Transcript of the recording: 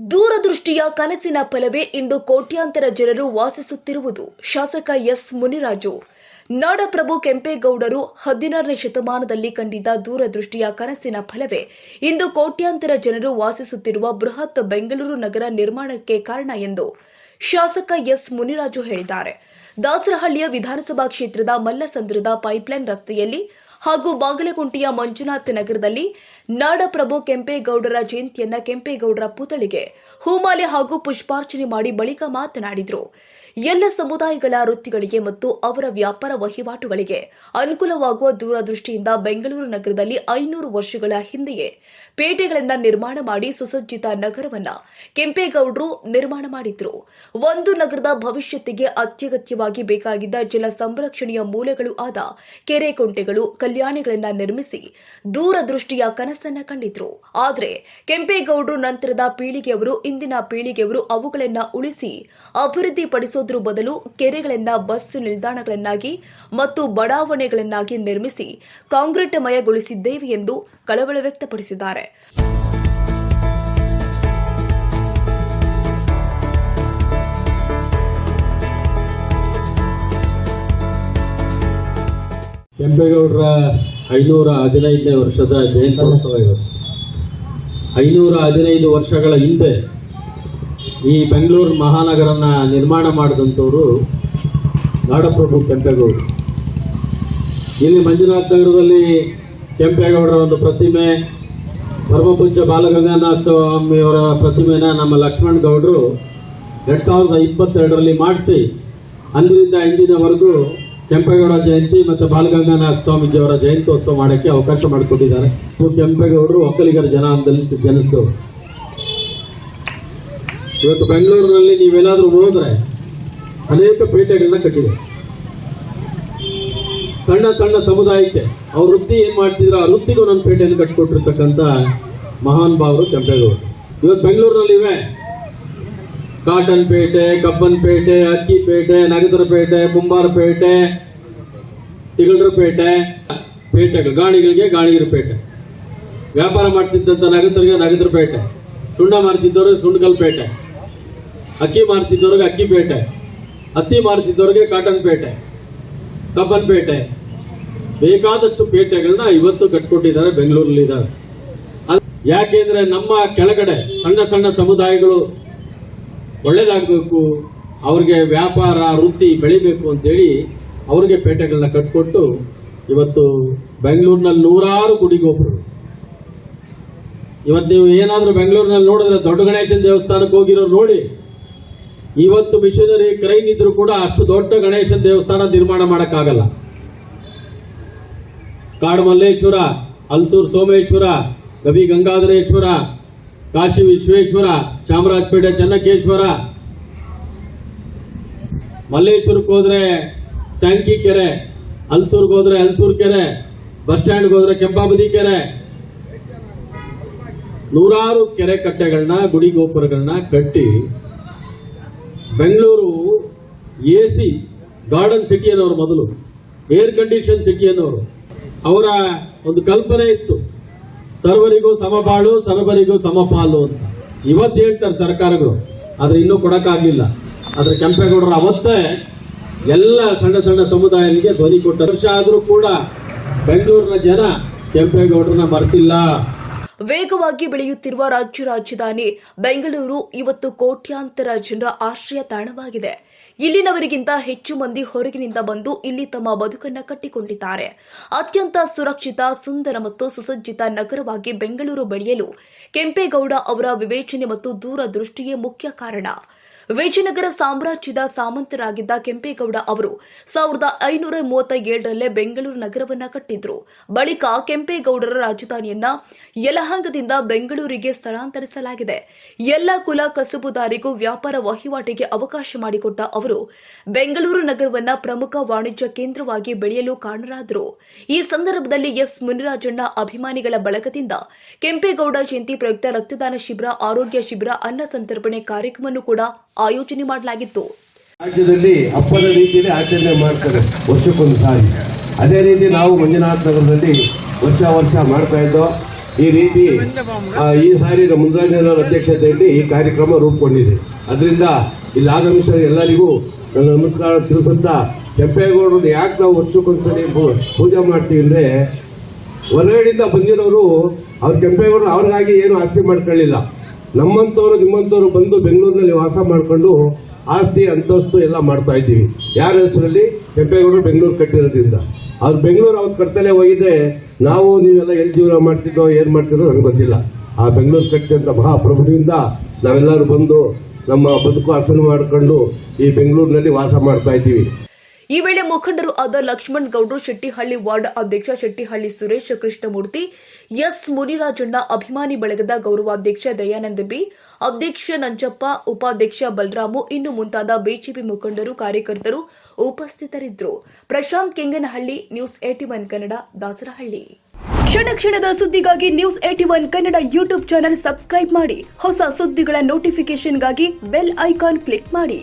ದೂರದೃಷ್ಟಿಯ ಕನಸಿನ ಫಲವೇ ಇಂದು ಕೋಟ್ಯಾಂತರ ಜನರು ವಾಸಿಸುತ್ತಿರುವುದು. ಶಾಸಕ ಎಸ್ ಮುನಿರಾಜು. ನಾಡಪ್ರಭು ಕೆಂಪೇಗೌಡರು ಹದಿನಾರನೇ ಶತಮಾನದಲ್ಲಿ ಕಂಡಿದ್ದ ದೂರದೃಷ್ಟಿಯ ಕನಸಿನ ಫಲವೇ ಇಂದು ಕೋಟ್ಯಾಂತರ ಜನರು ವಾಸಿಸುತ್ತಿರುವ ಬೃಹತ್ ಬೆಂಗಳೂರು ನಗರ ನಿರ್ಮಾಣಕ್ಕೆ ಕಾರಣ ಎಂದು ಶಾಸಕ ಎಸ್ ಮುನಿರಾಜು ಹೇಳಿದ್ದಾರೆ. ದಾಸರಹಳ್ಳಿಯ ವಿಧಾನಸಭಾ ಕ್ಷೇತ್ರದ ಮಲ್ಲಸಂದ್ರದ ಪೈಪ್ಲೈನ್ ರಸ್ತೆಯಲ್ಲಿ ಹಾಗೂ ಬಾಗಲಗುಂಟೆಯ ಮಂಜುನಾಥ್ ನಗರದಲ್ಲಿ ನಾಡಪ್ರಭು ಕೆಂಪೇಗೌಡರ ಜಯಂತಿಯನ್ನ ಕೆಂಪೇಗೌಡರ ಪುತಳಿಗೆ ಹೂಮಾಲೆ ಹಾಗೂ ಪುಷ್ಪಾರ್ಚನೆ ಮಾಡಿ ಬಳಿಕ ಮಾತನಾಡಿದರು. ಎಲ್ಲ ಸಮುದಾಯಗಳ ವೃತ್ತಿಗಳಿಗೆ ಮತ್ತು ಅವರ ವ್ಯಾಪಾರ ವಹಿವಾಟುಗಳಿಗೆ ಅನುಕೂಲವಾಗುವ ದೂರದೃಷ್ಟಿಯಿಂದ ಬೆಂಗಳೂರು ನಗರದಲ್ಲಿ ಐನೂರು ವರ್ಷಗಳ ಹಿಂದೆಯೇ ಪೇಟೆಗಳನ್ನು ನಿರ್ಮಾಣ ಮಾಡಿ ಸುಸಜ್ಜಿತ ನಗರವನ್ನ ಕೆಂಪೇಗೌಡರು ನಿರ್ಮಾಣ ಮಾಡಿದ್ರು. ಒಂದು ನಗರದ ಭವಿಷ್ಯತ್ತಿಗೆ ಅತ್ಯಗತ್ಯವಾಗಿ ಬೇಕಾಗಿದ್ದ ಜಲ ಸಂರಕ್ಷಣೆಯ ಮೂಲಗಳು ಆದ ಕೆರೆ ಕುಂಟೆಗಳು ಕಲ್ಯಾಣಿಗಳನ್ನ ನಿರ್ಮಿಸಿ ದೂರದೃಷ್ಟಿಯ ಕನಸನ್ನ ಕಂಡಿದ್ರು. ಆದರೆ ಕೆಂಪೇಗೌಡರು ನಂತರದ ಪೀಳಿಗೆಯವರು, ಇಂದಿನ ಪೀಳಿಗೆಯವರು ಅವುಗಳನ್ನ ಉಳಿಸಿ ಅಭಿವೃದ್ಧಿಪಡಿಸೋದ್ರ ಬದಲು ಕೆರೆಗಳನ್ನ, ಬಸ್ ನಿಲ್ದಾಣಗಳನ್ನಾಗಿ ಮತ್ತು ಬಡಾವಣೆಗಳನ್ನಾಗಿ ನಿರ್ಮಿಸಿ ಕಾಂಕ್ರೀಟ್ ಮಯಗೊಳಿಸಿದ್ದೇವೆ ಎಂದು ಕಳವಳ ವ್ಯಕ್ತಪಡಿಸಿದ್ದಾರೆ. ಕೆಂಪೇಗೌಡರ ಐನೂರ ಹದಿನೈದನೇ ವರ್ಷದ ಜಯಂತ್ಯೋತ್ಸವ ಇವತ್ತು ಐನೂರ ಹದಿನೈದು ವರ್ಷಗಳ ಹಿಂದೆ ಈ ಬೆಂಗಳೂರು ಮಹಾನಗರನ ನಿರ್ಮಾಣ ಮಾಡಿದಂಥವರು ನಾಡಪ್ರಭು ಕೆಂಪೇಗೌಡರು. ಇಲ್ಲಿ ಮಂಜುನಾಥ್ ನಗರದಲ್ಲಿ ಕೆಂಪೇಗೌಡರ ಒಂದು ಪ್ರತಿಮೆ ಪರಮಪೂಜ್ಯ ಬಾಲಗಂಗಾನಾಥ ಸ್ವಾಮಿಯವರ ಪ್ರತಿಮೆನ ನಮ್ಮ ಲಕ್ಷ್ಮಣ್ ಗೌಡರು ಎರಡು ಸಾವಿರದ ಇಪ್ಪತ್ತೆರಡರಲ್ಲಿ ಮಾಡಿಸಿ, ಅಂದಿನಿಂದ ಇಂದಿನವರೆಗೂ ಕೆಂಪೇಗೌಡ ಜಯಂತಿ ಮತ್ತು ಬಾಲಗಂಗಾನಾಥ ಸ್ವಾಮೀಜಿಯವರ ಜಯಂತ್ಯೋತ್ಸವ ಮಾಡೋಕ್ಕೆ ಅವಕಾಶ ಮಾಡಿಕೊಟ್ಟಿದ್ದಾರೆ. ಕೆಂಪೇಗೌಡರು, ಒಕ್ಕಲಿಗರ ಜನಾಂಗದಲ್ಲಿ ಜನಿಸಿದವರು. ಇವತ್ತು ಬೆಂಗಳೂರಿನಲ್ಲಿ ನೀವೇನಾದರೂ ಹೋದ್ರೆ ಅನೇಕ ಪೇಟೆಗಳನ್ನ ಕಟ್ಟಿದೆ. ಸಣ್ಣ ಸಣ್ಣ ಸಮುದಾಯಕ್ಕೆ ಅವ್ರ ವೃತ್ತಿ ಏನ್ ಮಾಡ್ತಿದ್ರು, ಆ ವೃತ್ತಿಗೂ ನನ್ನ ಪೇಟೆಯನ್ನು ಕಟ್ಟಿಕೊಟ್ಟಿರ್ತಕ್ಕಂಥ ಮಹಾನ್ ಭಾವರು ಕೆಂಪೇಗೌಡರು. ಇವತ್ತು ಬೆಂಗಳೂರಿನಲ್ಲಿ ಇವೆ. ಕಾಟನ್ ಪೇಟೆ, ಕಬ್ಬನ್ ಪೇಟೆ, ಅಕ್ಕಿ ಪೇಟೆ, ನಗದರ ಪೇಟೆ, ಕುಂಬಾರ ಪೇಟೆ ತಿಗಳರ ಪೇಟೆ ಪೇಟೆಗಳು ಗಾಣಿಗಳಿಗೆ ಗಾಣಿಗರ ಪೇಟೆ. ವ್ಯಾಪಾರ ಮಾಡ್ತಿದ್ದಂಥ ನಗದರಿಗೆ ನಗದ್ರ ಪೇಟೆ. ಸುಣ್ಣ ಮಾರ್ತಿದ್ದವ್ರಿಗೆ ಪೇಟೆ. ಅಕ್ಕಿ ಮಾರ್ತಿದ್ದವ್ರಿಗೆ ಅಕ್ಕಿ ಪೇಟೆ. ಹತ್ತಿ ಮಾರ್ತಿದ್ದವ್ರಿಗೆ ಕಾಟನ್ ಪೇಟೆ. ಕಬ್ಬನ್ ಪೇಟೆ. ಬೇಕಾದಷ್ಟು ಪೇಟೆಗಳನ್ನ ಇವತ್ತು ಕಟ್ಕೊಟ್ಟಿದ್ದಾರೆ ಬೆಂಗಳೂರಲ್ಲಿ ಇದ್ದಾರೆ ಯಾಕೆಂದ್ರೆ ನಮ್ಮ ಕೆಳಗಡೆ ಸಣ್ಣ ಸಣ್ಣ ಸಮುದಾಯಗಳು ಒಳ್ಳೇದಾಗಬೇಕು, ಅವ್ರಿಗೆ ವ್ಯಾಪಾರ ವೃತ್ತಿ ಬೆಳಿಬೇಕು ಅಂತೇಳಿ ಅವ್ರಿಗೆ ಪೇಟೆಗಳನ್ನ ಕಟ್ಕೊಟ್ಟು ಇವತ್ತು ಬೆಂಗಳೂರಿನಲ್ಲಿ ನೂರಾರು ಗುಡಿಗೋಪುರಗಳು ಇವತ್ತು ನೀವು ಏನಾದರೂ ಬೆಂಗಳೂರಿನಲ್ಲಿ ನೋಡಿದ್ರೆ ದೊಡ್ಡ ಗಣೇಶನ ದೇವಸ್ಥಾನಕ್ಕೆ ಹೋಗಿರೋರು ನೋಡಿ, ಇವತ್ತು ಮಿಷನರಿ ಕ್ರೈನ್ ಇದ್ರು ಕೂಡ ಅಷ್ಟು ದೊಡ್ಡ ಗಣೇಶನ ದೇವಸ್ಥಾನ ನಿರ್ಮಾಣ ಮಾಡೋಕ್ಕಾಗಲ್ಲ. ಕಾಡುಮಲ್ಲೇಶ್ವರ, ಅಲ್ಸೂರ್ ಸೋಮೇಶ್ವರ, ಗವಿ ಗಂಗಾಧರೇಶ್ವರ, ಕಾಶಿ ವಿಶ್ವೇಶ್ವರ, ಚಾಮರಾಜಪೇಟೆ ಚನ್ನಕೇಶ್ವರ. ಮಲ್ಲೇಶ್ವರಕ್ಕೆ ಹೋದ್ರೆ ಸ್ಯಾಂಕಿ ಕೆರೆ ಹಲ್ಸೂರ್ಗೆ ಹೋದ್ರೆ ಹಲ್ಸೂರ್ ಕೆರೆ, ಬಸ್ ಸ್ಟ್ಯಾಂಡ್ಗೆ ಹೋದ್ರೆ ಕೆಂಪಾಬದಿ ಕೆರೆ. ನೂರಾರು ಕೆರೆ ಕಟ್ಟೆಗಳನ್ನ ಗುಡಿ ಗೋಪುರಗಳನ್ನ ಕಟ್ಟಿ Bengaluru A C, garden city ಅನ್ನೋರು ಮೊದಲು, ಏರ್ ಕಂಡೀಷನ್ ಸಿಟಿ ಅನ್ನೋರು. ಅವರ ಒಂದು ಕಲ್ಪನೆ ಇತ್ತು, ಸರ್ವರಿಗೂ ಸಮಬಾಳು, ಸರ್ವರಿಗೂ ಸಮಪಾಲು ಅಂತ. ಇವತ್ತು ಹೇಳ್ತಾರೆ ಸರ್ಕಾರಗಳು, ಆದ್ರೆ ಇನ್ನೂ ಕೊಡಕ್ಕಾಗಲಿಲ್ಲ. ಆದ್ರೆ ಕೆಂಪೇಗೌಡರು ಅವತ್ತೇ ಎಲ್ಲ ಸಣ್ಣ ಸಣ್ಣ ಸಮುದಾಯಗಳಿಗೆ ಧ್ವನಿ ಕೊಟ್ಟ ವರ್ಷ ಆದರೂ ಕೂಡ ಬೆಂಗಳೂರಿನ ಜನ ಕೆಂಪೇಗೌಡರನ್ನ ಮರೆತಿಲ್ಲ. ವೇಗವಾಗಿ ಬೆಳೆಯುತ್ತಿರುವ ರಾಜ್ಯ ರಾಜಧಾನಿ ಬೆಂಗಳೂರು ಇವತ್ತು ಕೋಟ್ಯಾಂತರ ಜನರ ಆಶ್ರಯ ತಾಣವಾಗಿದೆ. ಇಲ್ಲಿನವರಿಗಿಂತ ಹೆಚ್ಚು ಮಂದಿ ಹೊರಗಿನಿಂದ ಬಂದು ಇಲ್ಲಿ ತಮ್ಮ ಬದುಕನ್ನು ಕಟ್ಟಿಕೊಂಡಿದ್ದಾರೆ. ಅತ್ಯಂತ ಸುರಕ್ಷಿತ, ಸುಂದರ ಮತ್ತು ಸುಸಜ್ಜಿತ ನಗರವಾಗಿ ಬೆಂಗಳೂರು ಬೆಳೆಯಲು ಕೆಂಪೇಗೌಡ ಅವರ ವಿವೇಚನೆ ಮತ್ತು ದೂರದೃಷ್ಟಿಯೇ ಮುಖ್ಯ ಕಾರಣ. ವಿಜಯನಗರ ಸಾಮ್ರಾಜ್ಯದ ಸಾಮಂತರಾಗಿದ್ದ ಕೆಂಪೇಗೌಡ ಅವರು ಸಾವಿರದ ಐನೂರ ಮೂವತ್ತ ಏಳರಲ್ಲೇ ಬೆಂಗಳೂರು ನಗರವನ್ನ ಕಟ್ಟಿದ್ರು. ಬಳಿಕ ಕೆಂಪೇಗೌಡರ ರಾಜಧಾನಿಯನ್ನ ಯಲಹಂಗದಿಂದ ಬೆಂಗಳೂರಿಗೆ ಸ್ಥಳಾಂತರಿಸಲಾಗಿದೆ. ಎಲ್ಲ ಕುಲ ಕಸುಬುದಾರಿಗೂ ವ್ಯಾಪಾರ ವಹಿವಾಟಿಗೆ ಅವಕಾಶ ಮಾಡಿಕೊಟ್ಟ ಅವರು ಬೆಂಗಳೂರು ನಗರವನ್ನ ಪ್ರಮುಖ ವಾಣಿಜ್ಯ ಕೇಂದ್ರವಾಗಿ ಬೆಳೆಯಲು ಕಾರಣರಾದರು. ಈ ಸಂದರ್ಭದಲ್ಲಿ ಎಸ್. ಮುನಿರಾಜಣ್ಣ ಅಭಿಮಾನಿಗಳ ಬಳಗದಿಂದ ಕೆಂಪೇಗೌಡ ಜಯಂತಿ ಪ್ರಯುಕ್ತ ರಕ್ತದಾನ ಶಿಬಿರ, ಆರೋಗ್ಯ ಶಿಬಿರ, ಅನ್ನ ಸಂತರ್ಪಣೆ ಕಾರ್ಯಕ್ರಮವನ್ನು ಕೂಡ ಆಯೋಜನೆ ಮಾಡಲಾಗಿತ್ತು. ರಾಜ್ಯದಲ್ಲಿ ಹಬ್ಬದ ರೀತಿಯಲ್ಲಿ ಆಚರಣೆ ಮಾಡ್ತಾರೆ. ವರ್ಷಕ್ಕೊಂದು ಸಾರಿ. ಅದೇ ರೀತಿ ನಾವು ಮಂಜುನಾಥ ನಗರದಲ್ಲಿ ವರ್ಷ ವರ್ಷ ಮಾಡ್ತಾ ಇದ್ದೋ ಈ ರೀತಿ ಈ ಸಾರಿ ಮುನ್ರಾಜನವರ ಅಧ್ಯಕ್ಷತೆಯಲ್ಲಿ ಈ ಕಾರ್ಯಕ್ರಮ ರೂಪುಗೊಂಡಿದೆ. ಅದರಿಂದ ಇಲ್ಲಿ ಆಗಮಿಸಿದ ಎಲ್ಲರಿಗೂ ನನ್ನ ನಮಸ್ಕಾರ ತಿಳಿಸುತ್ತಾ, ಕೆಂಪೇಗೌಡರು ಯಾಕೆ ನಾವು ವರ್ಷಕ್ಕೊಂದ್ಸಲಿ ಪೂ- ಪೂಜೆ ಮಾಡ್ತೀವಿ ಅಂದ್ರೆ ಹೊರಗಡೆಯಿಂದ ಬಂದಿರೋರು ಅವ್ರ ಕೆಂಪೇಗೌಡರು ಅವ್ರಿಗಾಗಿ ಏನು ಆಸ್ತಿ ಮಾಡ್ಕೊಳ್ಳಿಲ್ಲ. ನಮ್ಮಂತವ್ರು ನಿಮ್ಮಂಥವ್ರು ಬಂದು ಬೆಂಗಳೂರಿನಲ್ಲಿ ವಾಸ ಮಾಡಿಕೊಂಡು ಆಸ್ತಿ, ಅಂತಸ್ತು ಎಲ್ಲ ಮಾಡ್ತಾ ಇದ್ದೀವಿ. ಯಾರ ಹೆಸರಲ್ಲಿ? ಕೆಂಪೇಗೌಡರು ಬೆಂಗಳೂರು ಕಟ್ಟಿರೋದ್ರಿಂದ. ಅವ್ರು ಬೆಂಗಳೂರು ಅವ್ರು ಕಟ್ತಲೇ ಹೋಗಿದ್ರೆ ನಾವು ನೀವೆಲ್ಲ ಎಲ್ಲಿ ಜೀವನ ಮಾಡ್ತಿದ್ದೋ ಏನು ಮಾಡ್ತಿದ್ದೋ ನನಗೆ ಗೊತ್ತಿಲ್ಲ. ಆ ಬೆಂಗಳೂರು ಕಟ್ಟಿದಂಥ ಮಹಾಪ್ರಭುವಿನಿಂದ ನಾವೆಲ್ಲರೂ ಬಂದು ನಮ್ಮ ಬದುಕು ಹಸನು ಮಾಡಿಕೊಂಡು ಈ ಬೆಂಗಳೂರಿನಲ್ಲಿ ವಾಸ ಮಾಡ್ತಾ ಇದ್ದೀವಿ. ಈ ವೇಳೆ ಮುಖಂಡರು ಆದ ಲಕ್ಷ್ಮಣ್ ಗೌಡ್ರು ಶೆಟ್ಟಿಹಳ್ಳಿ ವಾರ್ಡ್ ಅಧ್ಯಕ್ಷ ಶೆಟ್ಟಿಹಳ್ಳಿ ಸುರೇಶ್ ಕೃಷ್ಣಮೂರ್ತಿ ಎಸ್ ಮುನಿರಾಜಣ್ಣ ಅಭಿಮಾನಿ ಬಳಗದ ಗೌರವಾಧ್ಯಕ್ಷ ದಯಾನಂದ ಬಿ, ಅಧ್ಯಕ್ಷ ನಂಜಪ್ಪ, ಉಪಾಧ್ಯಕ್ಷ ಬಲರಾಮು, ಇನ್ನು ಮುಂತಾದ ಬಿಜೆಪಿ ಮುಖಂಡರು, ಕಾರ್ಯಕರ್ತರು ಉಪಸ್ಥಿತರಿದ್ದರು. Prashanth Kenganahalli, news at one Kannada, Dasarahalli. ಕ್ಷಣ ಕ್ಷಣದ ಸುದ್ದಿಗಾಗಿ news at one Kannada YouTube channel subscribe ಮಾಡಿ. ಹೊಸ ಸುದ್ದಿಗಳ ನೋಟಿಫಿಕೇಶನ್ಗಾಗಿ ಬೆಲ್ ಐಕಾನ್ ಕ್ಲಿಕ್ ಮಾಡಿ.